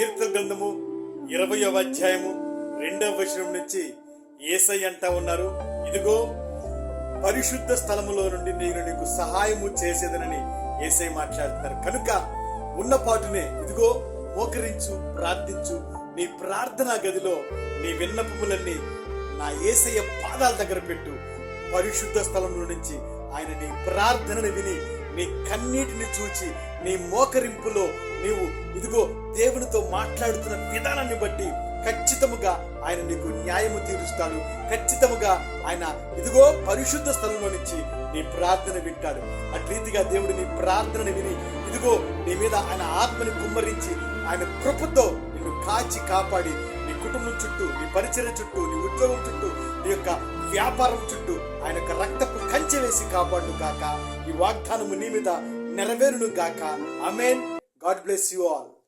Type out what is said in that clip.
కీర్తన గ్రంథము ఇరవయవ అధ్యాయము రెండవ వచనం నుంచి ఏసై అంటా ఉన్నారు ఇదిగో పరిశుద్ధ స్థలములో నుండి నేను నీకు సహాయము చేసేదనని ఏసై మాట్లాడుతున్నారు. కనుక ఉన్న పాటునే ఇదిగో మోకరించు ప్రార్థించు నీ ప్రార్థనా గదిలో నీ విన్నపములన్నీ నా ఏసయ్య పాదాల దగ్గర పెట్టు. పరిశుద్ధ స్థలంలో నుంచి ఆయన నీ ప్రార్థనని విని నీ కన్నీటిని చూచి నీ మోకరింపులో నీవు ఇదిగో దేవునితో మాట్లాడుతున్న విధానాన్ని బట్టి ఖచ్చితముగా ఆయన నీకు న్యాయము తీరుస్తాడు. ఖచ్చితముగా ఆయన ఇదిగో పరిశుద్ధ స్థలంలో నుంచి నీ ప్రార్థన వింటాడు. అట్రీతిగా దేవుడు నీ ప్రార్థనని విని ఇదిగో నీ మీద ఆయన ఆత్మని కుమ్మరించి ఆయన కృపతో నిన్ను కాచి కాపాడి నీ కుటుంబం చుట్టూ నీ పరిచయం చుట్టూ నీ ఉద్యోగం చుట్టూ నీ యొక్క వ్యాపారం చుట్టూ ఆయన యొక్క రక్తపు కంచె వేసి కాపాడును గాక. ఈ వాగ్దానము నీ మీద నెరవేరును గాక. అమేన్ God bless you all.